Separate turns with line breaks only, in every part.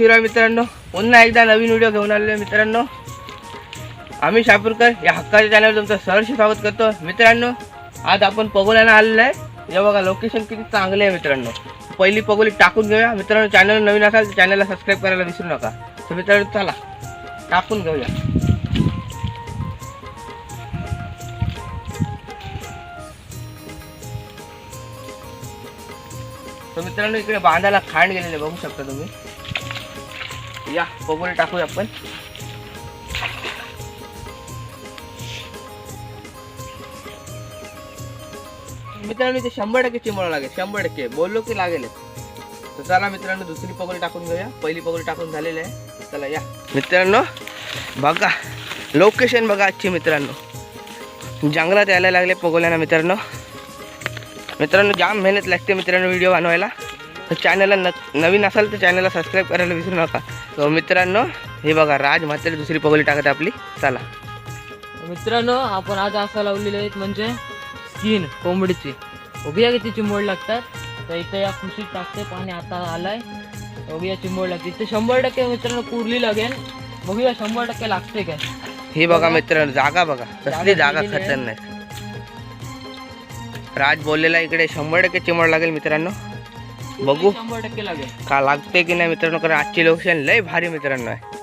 शिवराय मित्रांनो पुन्हा एकदा नवीन व्हिडिओ घेऊन आलेलो मित्रांनो. आम्ही शापूरकर या हक्काच्या चॅनलवर तुमचं सहर्ष स्वागत करतो. मित्रांनो आज आपण पगोल्याला आलेलो आहे. हे बघा लोकेशन किती चांगले आहे मित्रांनो. पहिली पगोली टाकून घेऊया. मित्रांनो चॅनल नवीन असाल तर चॅनलला सबस्क्राईब करायला विसरू नका. तर मित्रांनो चला टाकून घेऊया. तर मित्रांनो इकडे बांधायला खांड गेलेले बघू शकता तुम्ही. या बघून टाकूया आपण. मित्रांनो इथे शंभर टक्के चिमळ लागेल शंभर टक्के. बोललो की लागेल. तर चला मित्रांनो दुसरी पगोली टाकून घेऊया. पहिली पगोली टाकून झालेली आहे. चला या. मित्रांनो बघा लोकेशन बघा आजची मित्रांनो. जंगलात यायला लागले पगोल्याना मित्रांनो. मित्रांनो जाम मेहनत लागते मित्रांनो व्हिडिओ बनवायला. चॅनलला न नवीन असाल तर चॅनलला सबस्क्राईब करायला विसरू नका. तर मित्रांनो हे बघा राज म्हातारी दुसरी पगोली टाकत आपली. चला.
मित्रांनो आपण आज असं लावलेले आहेत म्हणजे स्किन कोंबडीची. बघूया किती चिंबोड लागतात. तर इथे या खुशीत टाकते पाणी आता आलाय. बघूया चिंबोड लागते. इथे शंभर टक्के मित्रांनो कुरली लागेल. बघूया शंभर टक्के लागते काय.
हे बघा मित्रांनो जागा बघा. कसली जागा. खतरनाक. राज बोललेला इकडे शंभर टक्के चिमड लागेल मित्रांनो. बघू.
शंभर टक्के लागेल.
का लागते की नाही मित्रांनो? कारण आजची लोकेशन लय भारी मित्रांनो. आहे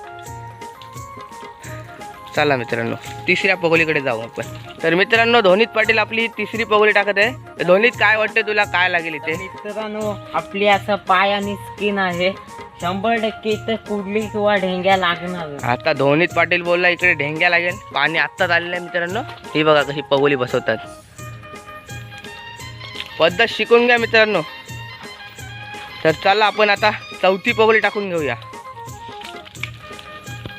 चला मित्रांनो तिसऱ्या पगोलीकडे जाऊ आपण. तर मित्रांनो धोनीत पाटील आपली तिसरी पगोली टाकत आहे. तर धोनीत काय वाटते तुला? काय लागेल इथे?
मित्रांनो आपली असं पाय आणि स्किन आहे. शंभर टक्के इथे कुडली किंवा ढेंग्या लागणार
आता धोनीत पाटील बोलला इकडे ढेंग्या लागेल. पाणी आत्ताच आलेलं आहे मित्रांनो. ही बघा कशी पगोली बसवतात. पद्धत शिकून घ्या मित्रांनो. तर चला आपण आता चौथी पगोली टाकून घेऊया.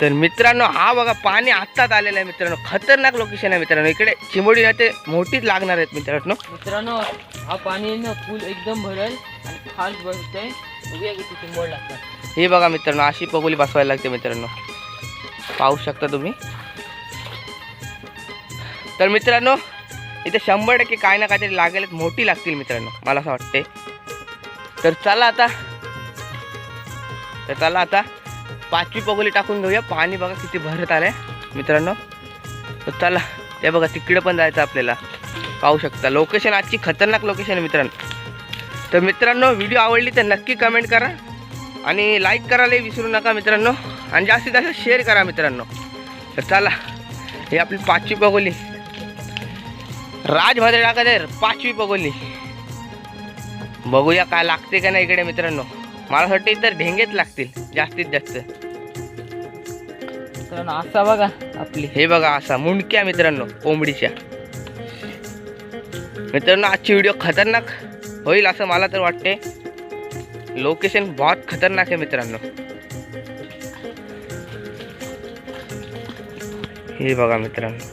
तर मित्रांनो हा बघा पाणी आत्ताच आलेलं आहे मित्रांनो. खतरनाक लोकेशन आहे मित्रांनो. इकडे चिंबोडी ना ते मोठीच लागणार आहेत मित्रांनो.
मित्रांनो हा पाणी ना फुल एकदम भरेल आणि किती चिंबोड लागतात.
हे बघा मित्रांनो अशी पगोली बसवायला लागते मित्रांनो. पाहू शकता तुम्ही. तर मित्रांनो इथे शंभर टक्के काय ना काहीतरी लागेल मोठी लागतील मित्रांनो मला असं वाटते तर चला आता. तर चला आता पाचवी पगोली टाकून घेऊया पाणी बघा किती भरत आलंय मित्रांनो. तर चला ते बघा तिकडे पण जायचं आपल्याला. पाहू शकता. लोकेशन आजची खतरनाक लोकेशन आहे मित्रांनो. तर मित्रांनो व्हिडिओ आवडली तर नक्की कमेंट करा. आणि लाईक करायलाही विसरू नका मित्रांनो. आणि जास्तीत जास्त शेअर करा मित्रांनो. तर चला ही आपली पाचवी पगोली. राजभाद्रे टाकत आहे पाचवी पगोली. बघूया काय लागते का नाही इकडे मित्रांनो. मला वाटतं तर ढेंगेच लागतील जास्तीत जास्त.
मित्रांनो असा बघा आपली.
हे बघा असा मुंडक्या मित्रांनो कोंबडीच्या. मित्रांनो आजची व्हिडिओ खतरनाक होईल असं मला तर वाटते. लोकेशन बहुत खतरनाक आहे मित्रांनो. हे बघा मित्रांनो.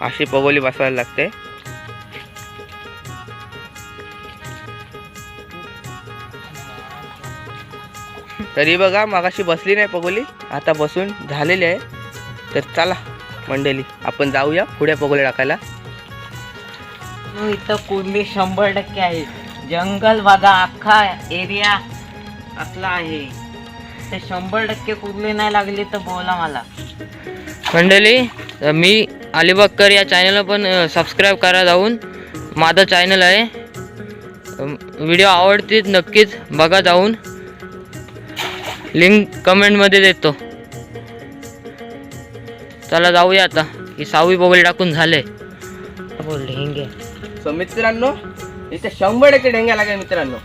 अशी पगोली बसवायला लागते. तरी बघा मागाशी बसली नाही पगोली. आता बसून झालेली आहे. तर चला मंडळी आपण जाऊया पुढे पगोली टाकायला.
इथं कुर्ली शंभर टक्के आहे. जंगल बघा अख्खा एरिया असला आहे. ते शंभर टक्के कुर्ली नाही लागली तर बोला मला. मंडळी मी अलिबागकर या चॅनलला पण सबस्क्राईब करा जाऊन. माझं चॅनल आहे. व्हिडिओ आवडतील नक्कीच बघा जाऊन. लिंक कमेंटमध्ये देतो. चला जाऊया आता. ही सहावी बगल टाकून झाले. बोल ढेंगे.
सो मित्रांनो इथे शंभर टक्के डेंग्या लागेल मित्रांनो.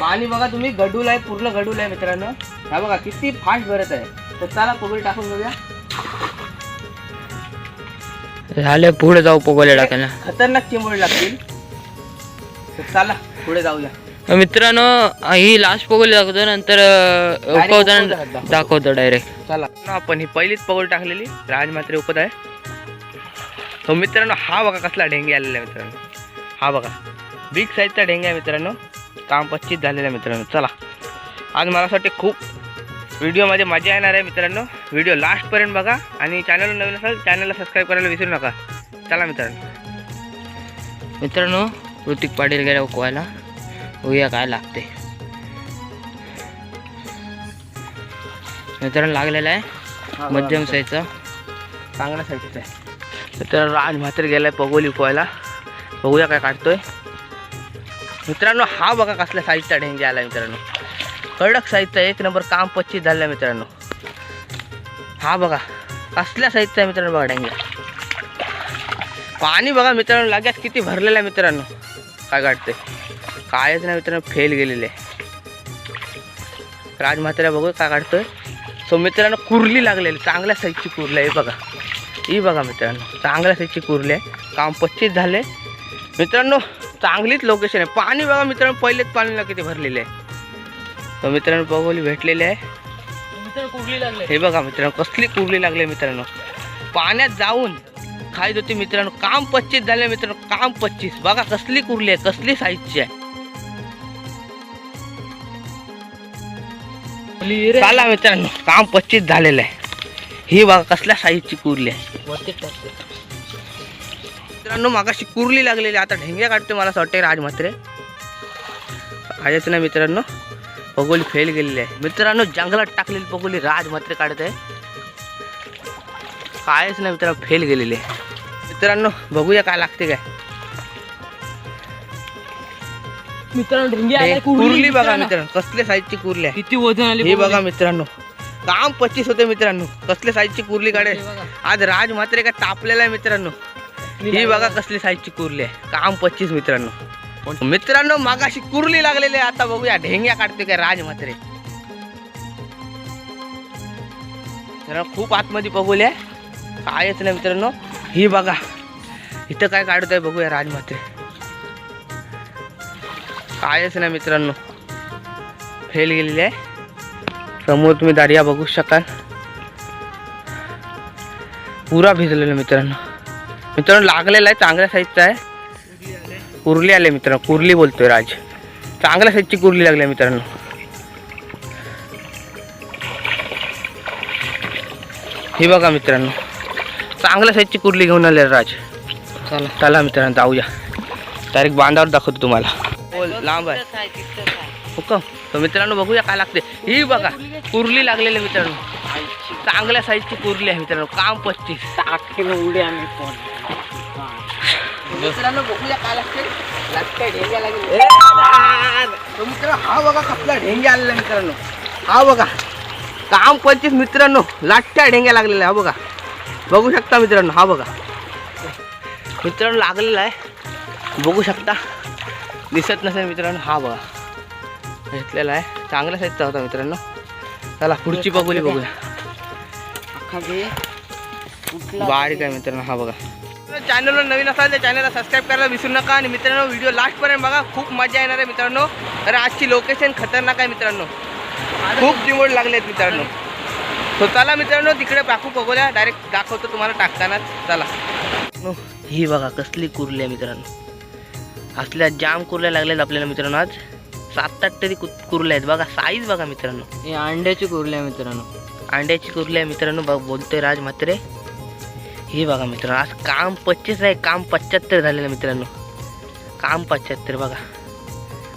पाणी बघा तुम्ही गडूल आहे पूर्ण गडूल आहे मित्रांनो. हा बघा किती फास्ट भरत आहे. तर चला पगोली टाकून घेऊया
झाले पुढे जाऊ पोगोले टाकायला.
खतरनाक चिंबोळी लागतील. तर चला पुढे जाऊया.
मित्रांनो ही लास्ट पोगोली दाखवतो नंतर उकवताना
दाखवतो.
डायरेक्ट
चला. ना आपण ही पहिलीच पगोली टाकलेली राज मात्रे उपत आहे. तो मित्रांनो हा बघा कसला ढेंगे आलेला आहे मित्रांनो. हा बघा. बिग साईजचा ढेंगे आहे मित्रांनो. काम पच्चीस झालेलं आहे मित्रांनो. चला. आज मला असं वाटते खूप व्हिडिओमध्ये मजा येणार आहे मित्रांनो. व्हिडिओ लास्टपर्यंत बघा. आणि चॅनल नवीन असेल चॅनलला सबस्क्राईब करायला विसरू नका. चला मित्रांनो.
मित्रांनो ऋतिक पाटील गेला उकवायला. बघूया काय लागते. मित्रांनो लागलेलं आहे मध्यम साईजचा
चांगल्या साईजचा आहे. मित्रांनो राज म्हातर गेलाय पगोली पोहायला. बघूया काय काढतोय. मित्रांनो हा बघा कसल्या साईजचा डेंजे आला मित्रांनो. कडक साईजचा एक नंबर काम पच्चीस झालाय मित्रांनो. हा बघा कसल्या साईजचा आहे मित्रांनो बघा डेंग्या पाणी बघा मित्रांनो लाग्यात किती भरलेलं आहे मित्रांनो. काय काढतोय. कायच नाही मित्रांनो फेल गेलेले. राजमात्र्या बघू काय काढतोय. सो मित्रांनो कुर्ली लागलेली चांगल्या साईजची कुर्ली आहे हे बघा. ही बघा मित्रांनो चांगल्या साईजची कुर्ली आहे. काम पच्चीस झाले. मित्रांनो चांगलीच लोकेशन आहे. पाणी बघा मित्रांनो पहिलेच पाणीला किती भरलेले आहे. तर मित्रांनो बघोली भेटलेले आहे.
कुरली लागले
हे बघा मित्रांनो कसली कुर्ली लागली मित्रांनो. पाण्यात जाऊन खायत होती मित्रांनो. काम पच्चीस झाले मित्रांनो. काम पच्चीस. बघा कसली कुर्ली आहे कसली साईजची आहे. चला मित्रांनो काम पच्चीस झालेलं आहे. ही बघा कसल्या साईजची कुर्ली आहे. मित्रांनो मागाशी कुर्ली लागलेली. आता ढेंग्या काढते मला असं वाटते राज म्हात्रे. कायच नाही मित्रांनो पगोली फेल गेलेली आहे. मित्रांनो जंगलात टाकलेली पगोली राज म्हात्रे काढत आहे कायच नाही मित्रांनो फेल गेलेली आहे. मित्रांनो बघूया काय लागते काय.
मित्रांनो ढेंगी
हे कुर्ली बघा मित्रांनो कसल्या साईजची कुर्ली आहे?
किती वजन आली
हे बघा. मित्रांनो काम पच्चीस होते मित्रांनो कसल्या साईजची कुर्ली काढे? आज राज म्हात्रे काय तापलेला आहे मित्रांनो. ही बघा कसली साईजची कुर्ली आहे. काम पच्चीस मित्रांनो. मित्रांनो मागाशी कुर्ली लागलेली आहे. आता बघूया ढेंग्या काढते काय राज म्हात्रे? मित्रांनो, खूप आतमध्ये बघूया कायच नाही मित्रांनो. ही बघा इथं काय काढत आहे बघूया राज म्हात्रे. कायच नाही मित्रांनो. फेल गेलेली आहे. समोर तुम्ही दारिया बघू शकाल. पुरा भिजलेला मित्रांनो. मित्रांनो लागलेला आहे चांगल्या साईजचा आहे. कुर्ली आले मित्रांनो कुर्ली बोलतोय राज. चांगल्या साईजची कुर्ली लागली आहे मित्रांनो. ही बघा मित्रांनो. चांगल्या साईजची कुर्ली घेऊन आले राज.
चला.
चला मित्रांनो जाऊया. डायरेक्ट बांधावर दाखवतो तुम्हाला. हो लांब आहे. हुकम तर मित्रांनो बघूया काय लागते. ही बघा कुर्ली लागलेली मित्रांनो. चांगल्या साईजची कुर्ली आहे मित्रांनो काम पच्चीस
उडी आम्ही फोन
मित्रांनो बघूया काय लागते. लागते ढेंग्या लागेल मित्रांनो हा बघा कसला ढेंग्या आलेला आहे मित्रांनो. हा बघा. काम पंचवीस मित्रांनो लाटच्या ढेंग्या लागलेल्या हा बघा. बघू शकता मित्रांनो हा बघा. मित्रांनो लागलेला आहे. बघू शकता. दिसत नसेल मित्रांनो. हा बघा. घेतलेला आहे. चांगल्या साईजचा होता मित्रांनो. चला पुढची बघूली बघूया. बारीक आहे मित्रांनो हा बघा. चॅनलवर नवीन असाल तर चॅनलला सबस्क्राईब करायला विसरू नका आणि मित्रांनो व्हिडिओ लास्टपर्यंत बघा. खूप मजा येणार आहे मित्रांनो. तर आजची लोकेशन खतरनाक आहे मित्रांनो. खूप चिमोड लागले आहेत मित्रांनो. so चला मित्रांनो तिकडे टाकू बघूया. डायरेक्ट दाखवतो तुम्हाला टाकतानाच चला. ही बघा कसली कुर्ली आहे मित्रांनो. असल्या जाम कुर्ल्या लागल्यात आपल्याला मित्रांनो आज. सात आठ तरी कु- कुर्ल्या आहेत. बघा साईज बघा मित्रांनो.
हे अंड्याची कुर्ली आहे मित्रांनो.
अंड्याची कुर्ली आहे मित्रांनो. बघ बोलतोय राज म्हात्रे. हे बघा मित्रांनो आज काम पच्चीस आहे. काम पंच्याहत्तर झालेलं मित्रांनो. काम पंच्याहत्तर बघा.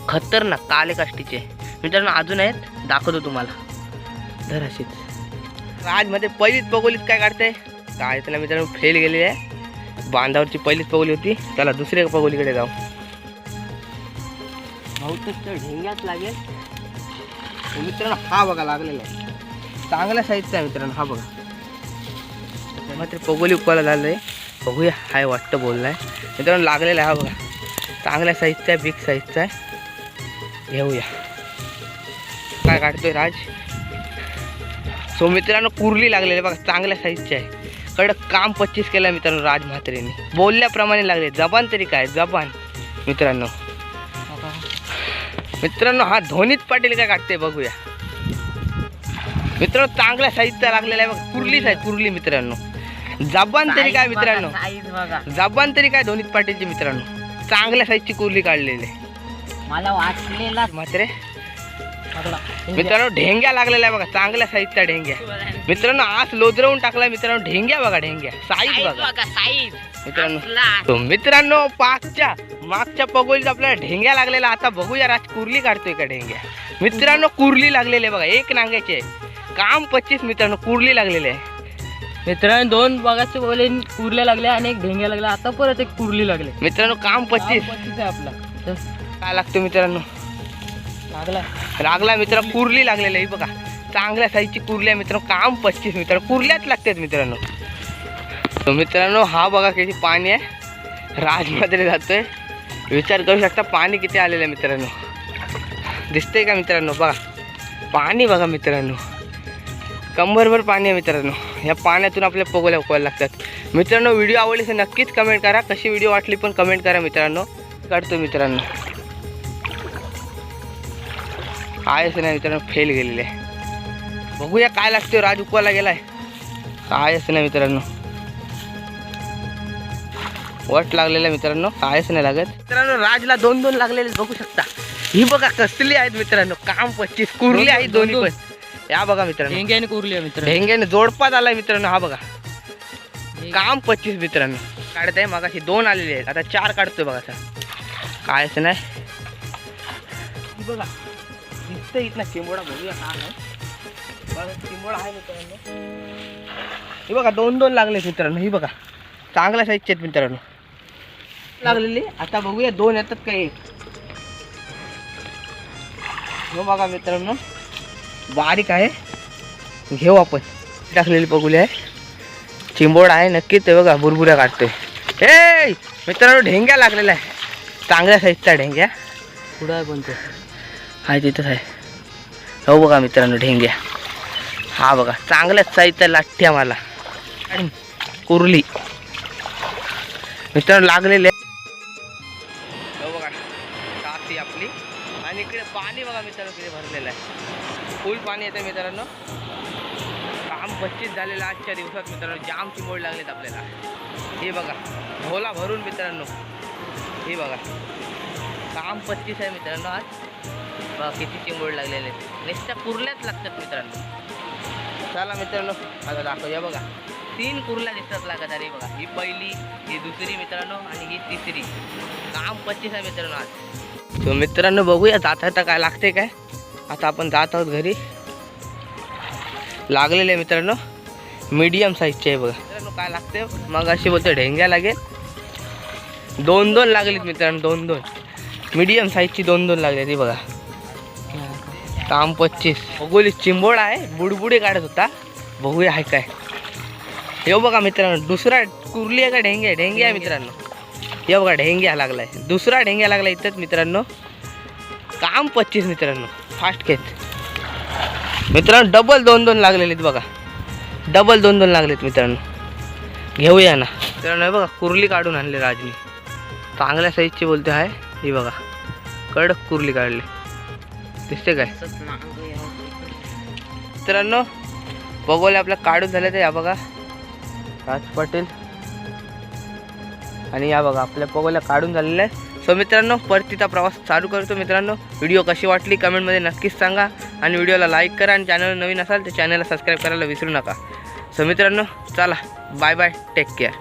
खतरनाक काले काष्टीचे मित्रांनो अजून आहेत. दाखवतो तुम्हाला. धर अशीच. राजमध्ये पहिलीच पगोलीत काय काढते काय त्याला मित्रांनो फेल गेलेली आहे. बांधावरची पहिलीच पगोली होती. त्याला दुसऱ्या पगोलीकडे जाऊ. बहुतेक तर ढेंग्याच लागेल. हो, मित्रांनो हा बघा लागलेला आहे. चांगल्या साईजचा आहे मित्रांनो हा बघा. मात्र पगोली उकवायला झालं आहे बघूया हाय वाटतं बोललाय. मित्रांनो लागलेला आहे हा बघा. चांगल्या साईजचा आहे बिग साईजचा आहे. घेऊया. काय काढतोय राज? सो मित्रांनो कुर्ली लागलेली आहे बघा चांगल्या साईजची आहे. कडक काम पच्चीस केलं मित्रांनो राज म्हात्रेने. बोलल्याप्रमाणे लागले. जबान तरी काय? जबान. मित्रांनो मित्रांनो हा धोनीत पाटील काय काढते बघूया. मित्रांनो चांगल्या साईजचा लागलेला आहे बघा. कुर्ली साईज कुर्ली मित्रांनो. जबान तरी काय मित्रांनो? जबान तरी काय धोनीत पाटीलची मित्रांनो? चांगल्या साईजची कुर्ली काढलेली. आहे.
मला वाचलेला
म्हात्रे मित्रांनो ढेंग्या लागलेल्या आहे बघा चांगल्या साईजचा ढेंग्या. मित्रांनो आज लोदरवून टाकला मित्रांनो ढेंग्या बघा ढेंग्या. साईज बघा
साईज.
मित्रांनो मित्रांनो पाकच्या मागच्या पगोलीत आपल्याला ढेंग्या लागलेला. आता बघूया राज कुर्ली काढतोय का ढेंग्या? मित्रांनो कुर्ली लागलेली आहे बघा एक नांग्याची काम पच्चीस मित्रांनो कुरली लागलेली
मित्रांनो दोन बागाचे बोले कुरल्या लागल्या आणि एक ढेंग्या लागल्या. आता परत एक कुरली लागले.
मित्रांनो काम पच्चीस.
आहे आपला.
काय लागतो मित्रांनो?
लागला.
लागला मित्र कुरली लागलेली आहे बघा. चांगल्या साईजची कुरली आहे मित्रांनो काम पच्चीस मित्रांनो कुरल्याच लागतात मित्रांनो. तर मित्रांनो हा बघा किती पाणी आहे. राजमध्ये जातोय. विचार करू शकता पाणी किती आलेलं आहे मित्रांनो. दिसतंय का मित्रांनो? बघा. पाणी बघा मित्रांनो. कंबरभर पाणी आहे मित्रांनो. या पाण्यातून आपल्या पगोल्या उकवायला लागतात. मित्रांनो व्हिडिओ आवडली तर नक्कीच कमेंट करा. कशी व्हिडिओ वाटली पण कमेंट करा मित्रांनो. काढतो मित्रांनो. आहेच नाही मित्रांनो फेल गेलेले. आहे बघूया काय लागतोय. राज उकवायला गेलाय. कायच नाही मित्रांनो. वट लागलेला आहे मित्रांनो. कायच नाही लागत. मित्रांनो राजला दोन दोन लागलेले बघू शकता. ही बघा कसली आहेत मित्रांनो. काम पच्चीस कुरली
दोन-
दोन्ही पण. या बघा मित्रांनो.
आणि कुरली आहे मित्र
ढेंग्याने जोडपात आलाय मित्रांनो हा बघा. काम पच्चीस मित्रांनो. काढत आहे मगाशी दोन आलेले आहेत. आता चार काढतोय बघा आता कायच नाही. ही बघा. दिसतंय इथला चिंबोडा बघूया हा नाही बघा चिंबोडा आहे मित्रांनो. ही बघा दोन दोन लागले मित्रांनो. ही बघा. चांगल्या साईजचे आहेत मित्रांनो. लागलेली. आता बघूया दोन येतात का एक? हो बघा मित्रांनो बारीक आहे. घेऊ आपण. टाकलेली बघूया. आहे चिंबोड आहे नक्की ते बघा बुरबुऱ्या काढतोय. ए मित्रांनो ढेंग्या लागलेला आहे. चांगल्या साईजचा ढेंग्या.
पुढं आहे पण तो
आहे तिथंच आहे. हो बघा मित्रांनो ढेंग्या. हा बघा चांगल्याच साईजचा लाठ्या मला. आणि कुरली. मित्रांनो लागलेले बघा मित्रांनो किती भरलेलं आहे. फुल पाणी येतं मित्रांनो. काम पच्चीस झालेलं आजच्या दिवसात मित्रांनो. जाम चिमोड लागलेत आपल्याला. हे बघा. भोला भरून मित्रांनो. हे बघा. काम पच्चीस आहे मित्रांनो आज. बघा किती चिंबोड लागलेले आहेत. नुसत्या कुर्ल्याच लागतात मित्रांनो. चला मित्रांनो. आता दाखवूया बघा. तीन कुर्ल्या दिसतात लागत अरे बघा. ही पहिली ही दुसरी मित्रांनो आणि ही तिसरी. काम पच्चीस आहे मित्रांनो आज. तो मित्रांनो बघूया जाता आता काय लागते काय? आता आपण जात आहोत घरी. लागलेले आहे मित्रांनो. मीडियम साईजचे आहे बघा. मित्रांनो काय लागते मग अशी बोलतो ढेंग्या लागेल. दोन दोन लागलेत मित्रांनो दोन दोन. मीडियम साईजची दोन दोन लागली ती बघा. ताम पच्चीस बघोली चिंबोड आहे बुडबुडे काढत होता. बघूया आहे काय. हे बघा मित्रांनो दुसरा कुर्ली आहे का ढेंगे ढेंगे आहे मित्रांनो. हे बघा ढेंग्या लागलाय. दुसरा ढेंग्या लागला इथंच मित्रांनो. काम पच्चीस मित्रांनो. फास्ट घेत मित्रांनो डबल दोन दोन लागलेले आहेत बघा. डबल दोन दोन लागलेत मित्रांनो. घेऊया ना. मित्रांनो बघा कुर्ली काढून आणले राजनी. चांगल्या साईजची बोलते आहे ही बघा कडक कुर्ली काढली. दिसते काय? मित्रांनो बघोले आपल्या काढून झाले तर या बघा. राज पाटील. आणि या बघा आपल्या पगोला काढून झालेलं आहे. सो मित्रांनो परतीचा प्रवास चालू करतो मित्रांनो. व्हिडिओ कशी वाटली कमेंटमध्ये नक्कीच सांगा. आणि व्हिडिओला लाईक करा आणि चॅनल नवीन असाल तर चॅनलला सबस्क्राईब करायला विसरू नका. सो मित्रांनो चला बाय बाय टेक केअर